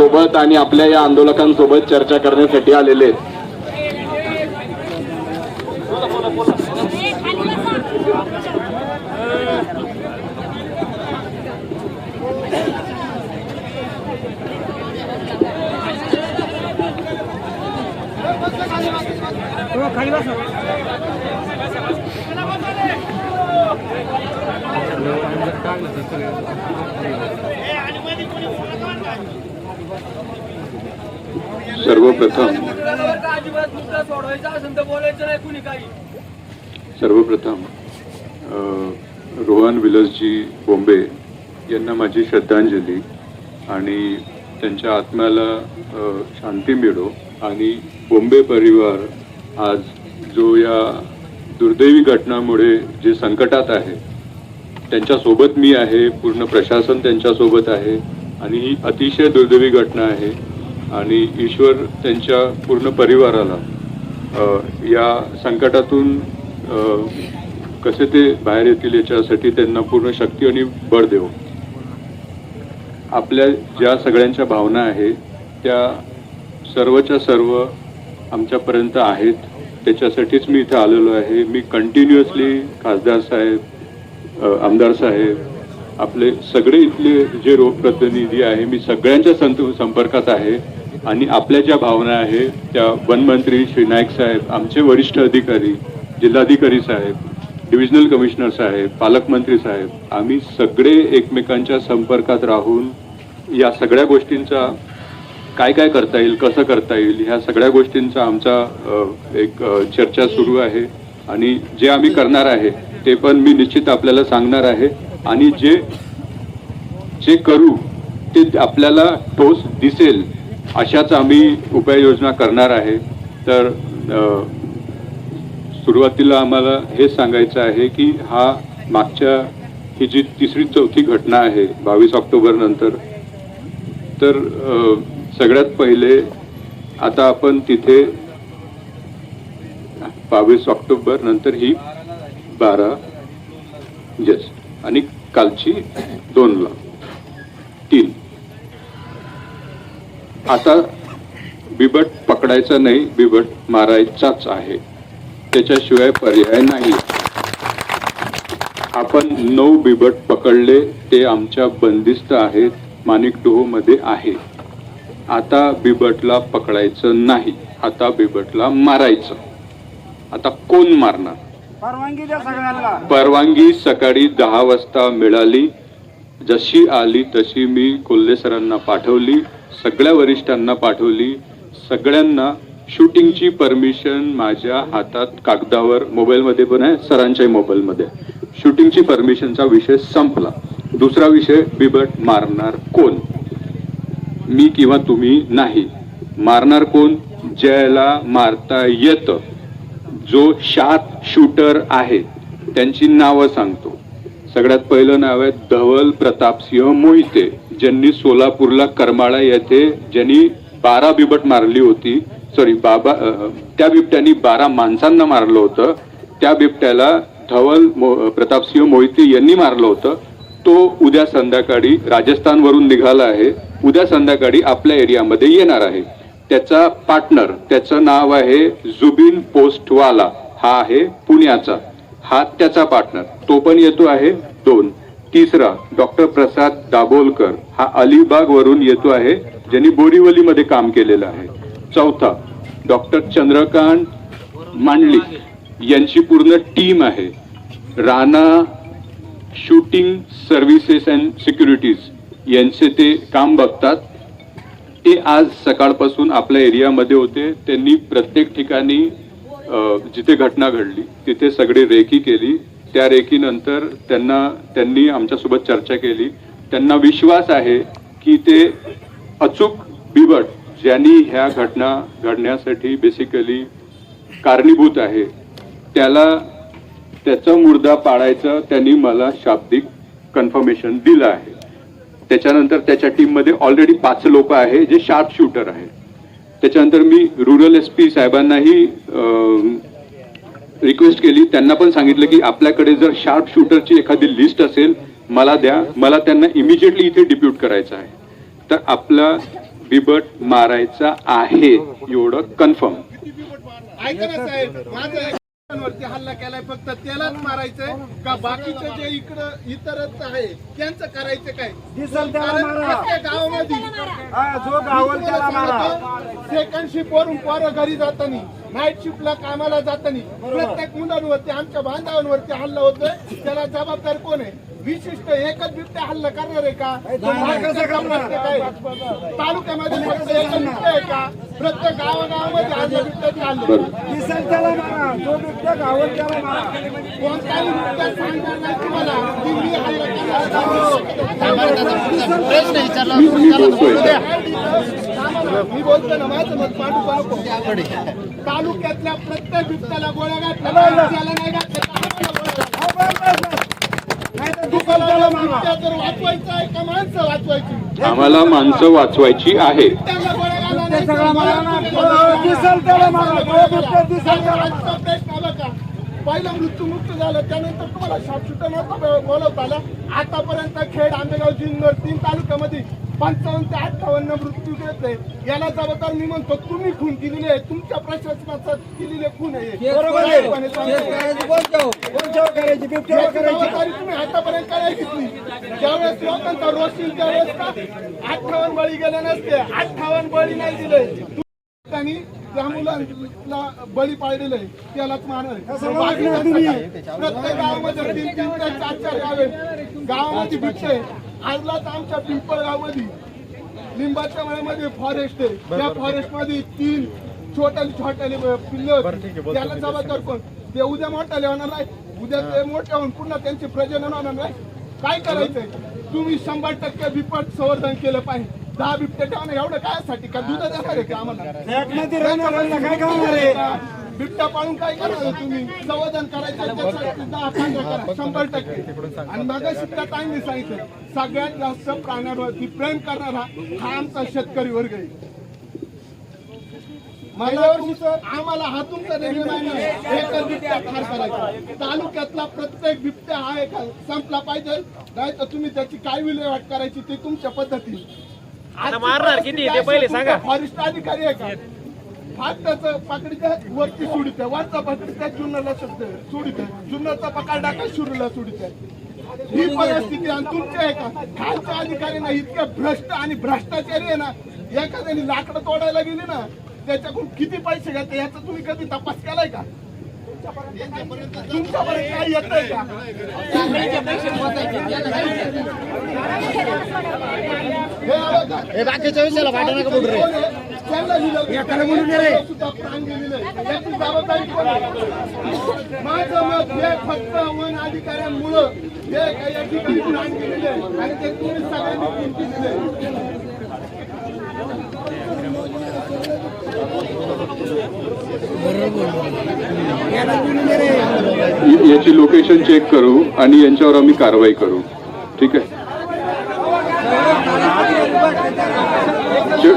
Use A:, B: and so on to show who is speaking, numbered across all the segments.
A: सोबत आणि आपल्या या आंदोलकांसोबत चर्चा करण्यासाठी आलेले आहेत सर्वप्रथम
B: अजिबात मुद्दा सोडवायचा असेल तर बोलायचं नाही कुणी
A: सर्वप्रथम. सर्वप्रथम रोहन विलसजी बोंबे यांना माझी श्रद्धांजली आणि त्यांच्या आत्म्याला शांती मिळो आणि बोंबे परिवार आज जो या दुर्दैवी घटनामुळे जे संकटात आहे त्यांच्यासोबत मी आहे पूर्ण प्रशासन त्यांच्यासोबत आहे आणि ही अतिशय दुर्दैवी घटना आहे. आणि ईश्वर त्यांच्या पूर्ण परिवाराला या संकटातून कसे ते बाहेर येतील याच्यासाठी त्यांना पूर्ण शक्ती आणि बळ देऊ आपल्या ज्या सगळ्यांच्या भावना आहेत त्या सर्वच्या सर्व आमच्यापर्यंत आहेत. त्याच्यासाठीच मी इथं आलेलो आहे. मी कंटिन्युअसली खासदार साहेब आमदार साहेब आपले सगळे इथले जे लोकप्रतिनिधी आहे मी सगळ्यांच्या संत संपर्कात आहे. आणि आपल्या ज्या भावना आहे त्या वनमंत्री श्री नाईक साहेब आमचे वरिष्ठ अधिकारी जिल्हाधिकारी साहेब डिव्हिजनल कमिशनर साहेब पालकमंत्री साहेब आम्ही सगळे एकमेकांच्या संपर्कात राहून या सगळ्या गोष्टींचा काय काय करता येईल कसं करता येईल ह्या सगळ्या गोष्टींचा आमचा एक चर्चा सुरू आहे. आणि जे आम्ही करणार आहे ते पण मी निश्चित आपल्याला सांगणार आहे. आणि जे जे करू ते आपल्याला ठोस दिसेल. अशाच आम्ही उपाययोजना करणार आहे. तर सुरुवातीला आम्हाला हे सांगायचं आहे की हा मागच्या ही जी तिसरी चौथी घटना आहे बावीस ऑक्टोबर नंतर तर सगळ्यात पहिले आता आपण तिथे बावीस ऑक्टोबर नंतर ही बारा जस्ट आणि कालची दोनला तीन आता बिबट पकडायचा नाही बिबट मारायचाच आहे. त्याच्याशिवाय पर्याय नाही. आपण नऊ बिबट पकडले ते आमच्या बंदिस्त आहेत माणिकमध्ये आहे. आता बिबटला पकडायचं नाही आता बिबटला मारायचं. आता कोण मारणार?
C: परवानगी
A: सकाळी दहा वाजता मिळाली जशी आली तशी मी कोल्हे सरांना पाठवली सगळ्या वरिष्ठांना पाठवली सगळ्यांना शूटिंगची परमिशन माझ्या हातात कागदावर मोबाईलमध्ये पण आहे सरांच्याही मोबाईलमध्ये शूटिंगची परमिशनचा विषय संपला. दुसरा विषय बिबट मारणार कोण? मी किंवा तुम्ही नाही. मारणार कोण? ज्याला मारता येतं. जो शार्प शूटर आहे त्यांची नावं सांगतो. सगळ्यात पहिलं नाव आहे धवल प्रतापसिंह मोहिते ज्यांनी सोलापूरला करमाळा येथे ज्यांनी बारा बिबट मारली होती सॉरी बाबा त्या बिबट्यानी बारा माणसांना मारलं होतं. त्या बिबट्याला धवल मो- प्रतापसिंह मोहिते यांनी मारलं होतं. तो उद्या संध्याकाळी राजस्थानवरून निघाला आहे. उद्या संध्याकाळी आपल्या एरियामध्ये येणार आहे. त्याचा पार्टनर त्याचं नाव आहे जुबिन पोस्टवाला. हा आहे पुण्याचा. हा त्याचा पार्टनर तो पण येतो आहे. दोन. तिसरा डॉक्टर प्रसाद दाभोलकर हा अलिबाग वरून येतो आहे ज्यांनी बोरीवलीमध्ये काम केलेलं आहे. चौथा डॉक्टर चंद्रकांत मांडलिक यांची पूर्ण टीम आहे. Rana shooting services and securities यांचे ते काम बघतात. ते आज सकाळपासून आपल्या एरियामध्ये होते. त्यांनी प्रत्येक ठिकाणी जिथे घटना घडली तिथे सगळी रेकी केली. त्या रेकीनंतर त्यांना त्यांनी आमच्यासोबत चर्चा केली. त्यांना विश्वास आहे की ते अचूक बिबट ज्यांनी ह्या घटना घडण्यासाठी बेसिकली कारणीभूत आहे त्याला त्याचा मुर्दा पाळायचं त्यांनी मला शाब्दिक कन्फर्मेशन दिलं आहे. त्याच्यानंतर त्याच्या टीममध्ये ऑलरेडी पाच लोक आहे जे शार्प शूटर आहेत त्याच्यानंतर मी रुरल एस पी साहेबांनाही रिक्वेस्ट केली. त्यांना पण सांगितलं की आपल्याकडे जर शार्प शूटरची एखादी लिस्ट असेल मला द्या. मला त्यांना इमिजिएटली इथे डिप्यूट करायचं आहे. तर आपला बिबट मारायचा आहे एवढं कन्फर्म
D: वरती हल्ला केलाय फक्त त्यालाच मारायचंय का बाकीचे जे इकडं इतरच आहे त्यांचं करायचं काय?
C: दिसल त्याला
D: कारण
C: मारा.
D: प्रत्येक गावामध्ये
C: हा, जो गावल त्याला मारा.
D: सेकंड शिफ्ट वरून पोरं घरी जातानी नाईट शिफ्टला कामाला जातानी प्रत्येक मुलांवरती आमच्या बांधवांवरती हल्ला होतोय त्याला जबाबदार कोण आहे? विशिष्ट एकच बिबट्या हल्ला करणार आहे का? तालुक्यामध्ये फक्त एकच बिबट्या आहे का? प्रत्येक गावागावामध्ये हल्ला बिबट्याचे हल्ले कोणताही बिबट्या सांगणार नाही तुम्हाला. की मी हल्ला केला.
A: मी
D: बोलतो ना माझं मत नको तालुक्यातल्या प्रत्येक बिबट्याला गोळ्या घातल्या. नाही घातल्या. तर आम्हाला माणसं वाचवायची?
A: आम्हाला माणसं वाचवायची आहे.
D: पहिला मृत्यू मुक्त झाला त्यानंतर तुम्हाला शापशुट नव्हता बोलवता आला आतापर्यंत खेड आंबेगाव जिल्ह्यावर तीन तालुक्यामध्ये पंचावन्न ते अठ्ठावन्न मृत्यू घेतले याला जबाबदार मी म्हणतो तुम्ही खून केलेले आहे. तुमच्या प्रशासनाचा केलेले खून आहे.
C: करायची करायची.
D: तुम्ही आतापर्यंत काय घेतली ज्यावेळेस लोकांचा रोष येईल त्यावेळेस अठ्ठावन्न बळी गेले नसते. अठ्ठावन्न बळी नाही दिले त्यांनी त्या मुलांना बळी पाळलेलं आहे त्यालाच? प्रत्येक गावामध्ये तीन तीन ते चार चार गावे गावामध्ये बिबटे आजलाच आमच्या पिंपळगावमध्ये लिंबाच्या मळ्यामध्ये फॉरेस्ट आहे. त्या फॉरेस्टमध्ये तीन छोट्याले छोट्याले पिल्ले होते त्याला जबाबदार कोण? ते उद्या मोठ्याले होणार नाही. उद्या ते मोठे होऊन पुन्हा त्यांचे प्रजनन होणार नाही. काय करायचंय? तुम्ही शंभर टक्के बिपट संवर्धन केलं पाहिजे. दहा बिबटे ठेवणं एवढं काय साठी का दूध देणार आहे का आम्हाला?
C: काय
D: बिबट्या पाळून काय करणार तुम्ही? संवर्धन करायचं दहा करा शंभर टक्के. आणि मग शिक्का ताईंनी सांगितलं सगळ्यात जास्त प्राण्यांवरती प्रेम करणारा हा आमचा शेतकरी वर्ग आहे. तुमचं- आम्हाला हा तुमचा निर्णय मान्य आहे. एकच बिबट्या ठार करायचा. तालुक्यातला प्रत्येक बिबट्या हा एक संपला पाहिजे. नाही तर तुम्ही त्याची काय विल्हेवाट करायची ते तुमच्या पद्धतीने
B: आता मारणार किती? ते पहिले सांगा.
D: फॉरेस्ट अधिकारी आहे का? फाटाचं पकडीच्या वरती सोडित आहे. वरचा पकडीच्या जुन्नरला शब्द सोडित आहे. जुन्नरचा पकड टाका शुरूला सोडित आहे. ही परिस्थिती आणि तुमची आहे का? खालच्या अधिकाऱ्यांना इतके भ्रष्ट आणि भ्रष्टाचारी आहे ना. एखाद्याने लाकडं तोडायला गेली ना त्याच्याकडून किती पैसे घेते याचा तुम्ही कधी तपास केलाय का? तुमच्यापर्यंत काय येतंय का? हे बाकीच्या विषयाला वाटा नका बोलू रे. त्यांना लिहिलं. सुद्धा प्राण गेलेलं आहे. याची जबाबदारी कोण आहे? माझं मत हे फक्त वन अधिकाऱ्यांमुळं. हे या ठिकाणी प्राण गेलेले आहे आणि ते तुम्ही सगळ्यांनी किमती दिले.
A: याची लोकेशन चेक करू आणि यांच्यावर आम्ही कारवाई करू. ठीक आहे?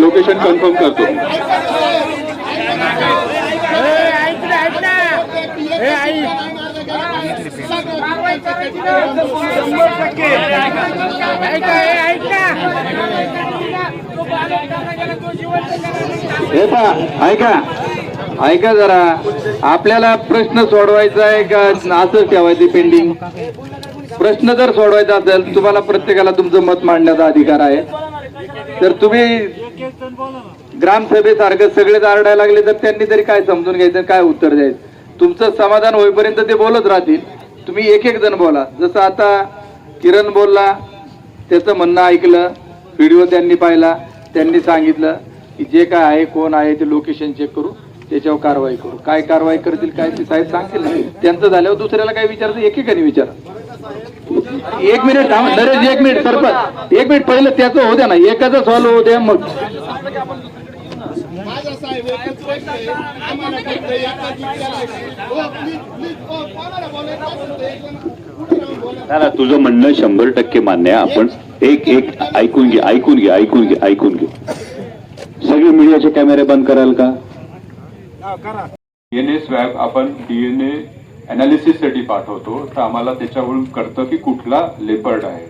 A: लोकेशन कन्फर्म करतो.
E: ऐका. ऐका. ऐका जरा. आपल्याला प्रश्न सोडवायचा आहे का? असंच ठेवायचं पेंडिंग प्रश्न जर सोडवायचा असेल तुम्हाला प्रत्येकाला तुमचं मत मांडण्याचा अधिकार आहे. तर तुम्ही ग्रामसभेसारखं सगळेच आरडायला लागले तर त्यांनी तरी काय समजून घ्यायचं काय उत्तर द्यायचं? तुमचं समाधान होईपर्यंत ते बोलत राहतील. तुम्ही एक एक जण बोला. जसं आता किरण बोलला त्याचं म्हणणं ऐकलं व्हिडिओ त्यांनी पाहिला. त्यांनी सांगितलं की जे काय आहे कोण आहे ते लोकेशन चेक करू त्याच्यावर कारवाई करू. काय कारवाई करतील काय ते साहेब सांगतील त्यांचं झाल्यावर दुसऱ्याला काय विचारायचं? एकेकाने विचारा. एक मिनिट थांब नरेश एक मिनिट सरपंच. एक मिनिट पहिलं त्याचं होऊ द्या ना. एकाचं सॉल्व्ह होऊ द्या मग.
D: एकच प्रश्न आहे. आम्हाला फक्त एका जिल्ह्याला हो हो
F: तुझं म्हणणं शंभर टक्के मान्य आहे. आपण एक एक ऐकून घे ऐकून घे ऐकून घे ऐकून घे. सगळे मीडियाचे कॅमेरे बंद कराल का?
A: डीएनए स्वॅब आपण डीएनए साठी पाठवतो. तर आम्हाला त्याच्यावरून कळतं की कुठला लेपर्ड आहे.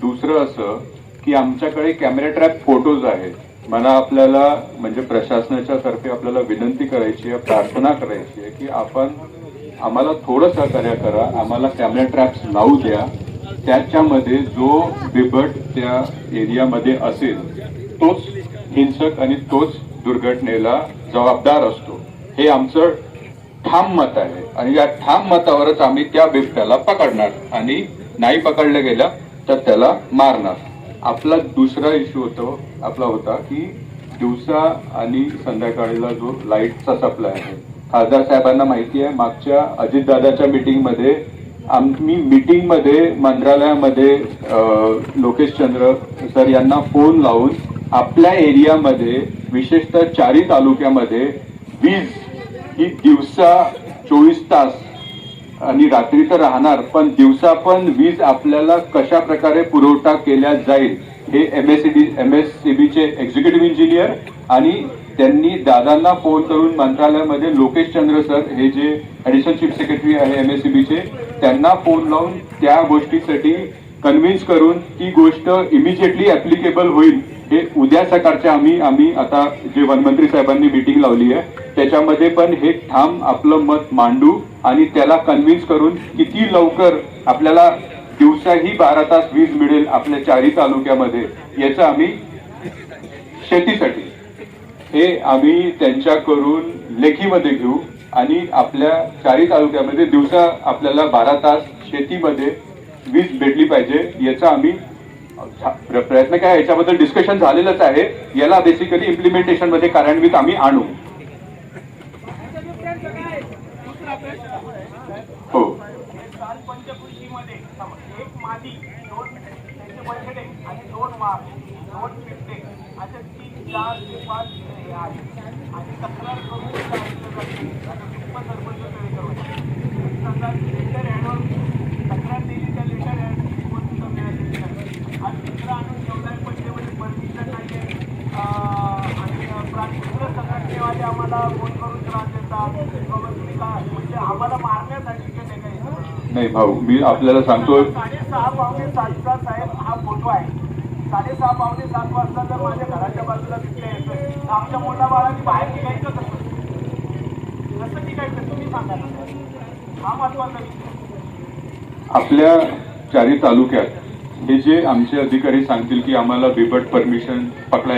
A: दुसरं असं की आमच्याकडे कॅमेरा ट्रॅप फोटोज आहेत. मला आपल्याला म्हणजे प्रशासनाच्या तर्फे आपल्याला विनंती करायची आहे प्रार्थना करायची आहे की आपण आम्हाला थोडं सहकार्य करा आम्हाला कॅमेरा ट्रॅप्स लावू द्या. त्याच्यामध्ये जो बिबट त्या एरियामध्ये असेल तोच हिंसक आणि तोच दुर्घटनेला जबाबदार असतो. हे आमचं ठाम मत आहे आणि या ठाम मतावरच आम्ही त्या बिबट्याला पकडणार आणि नाही पकडलं गेलं तर त्याला मारणार. आपला दुसरा इश्यू होतो आपला होता की दिवसा आणि संध्याकाळीला जो लाईटचा सप्लाय आहे. खासदार साहेबांना माहिती आहे मागच्या अजितदादाच्या मीटिंगमध्ये आम्ही मीटिंगमध्ये मंत्रालयामध्ये लोकेश चंद्र सर यांना फोन लावून आपल्या एरियामध्ये विशेषतः चारी तालुक्यामध्ये वीज ही दिवसा चोवीस तास आणि रात्री तर राहणार पण दिवसा पण वीज आपल्याला कशा प्रकारे पुरवठा केल्या जाईल हे M S M S C बीचे एक्झिक्युटिव्ह इंजिनियर आणि त्यांनी दादांना फोन करून मंत्रालयामध्ये लोकेश चंद्र सर हे जे ॲडिशनल चीफ सेक्रेटरी आहे एम एस सी बीचे त्यांना फोन लावून त्या गोष्टीसाठी कन्व्हिन्स करून ती गोष्ट इमिजिएटली ॲप्लिकेबल होईल. हे उद्या सकाळच्या आम्ही आम्ही आता जे वनमंत्री साहेबांनी मीटिंग लावली आहे त्याच्यामध्ये पण हे ठाम आपलं मत मांडू आणि त्याला कन्व्हिन्स करून किती लवकर आपल्याला दिवसाही बारा तास वीज मिळेल आपल्या चारी तालुक्यामध्ये याचं आम्ही शेतीसाठी हे आम्ही त्यांच्याकडून लेखीमध्ये घेऊ आणि आपल्या चारी तालुक्यामध्ये दिवसा आपल्याला बारा तास शेतीमध्ये वीज भेटली पाहिजे याचा आम्ही प्रयत्न काय याच्याबद्दल डिस्कशन झालेलंच आहे. याला बेसिकली इम्प्लिमेंटेशनमध्ये कार्यान्वित आम्ही आणू. हो.
G: आणि दोन वाघ दोन बिबटे असे तीन चार ते पाच हे आहेत आणि तक्रार करून सांगितलं जाते आता उपसरपंच करून समजा लेटर हँडवर तक्रार दिली त्या लेटर हँड कोणती मिळालेली नाही आणि दुसरं आणून ठेवलाय पण त्यामध्ये परमिशन नाही आहे आणि प्राणीकुत्र संघटनेवाले आम्हाला फोन करून त्रास देतात बाबा तुम्ही का म्हणजे आम्हाला मारण्यासाठी केले काही
A: नाही भाऊ मी आपल्याला सांगतो
G: साडेसहा पावणे सातचा साहेब हा फोटो आहे. साडेसहा पावणे सात वाजता जर माझ्या घराच्या बाजूला येतोय तर आमच्या मोठ्या बाळांनी बाहेर निघायचं कसं कसं निघायचं तुम्ही सांगा. हा महत्त्वाचा विषय
A: आपल्या चारी तालुक्यात हे जे आमचे अधिकारी सांगतील की आम्हाला बिबट परमिशन पकडायला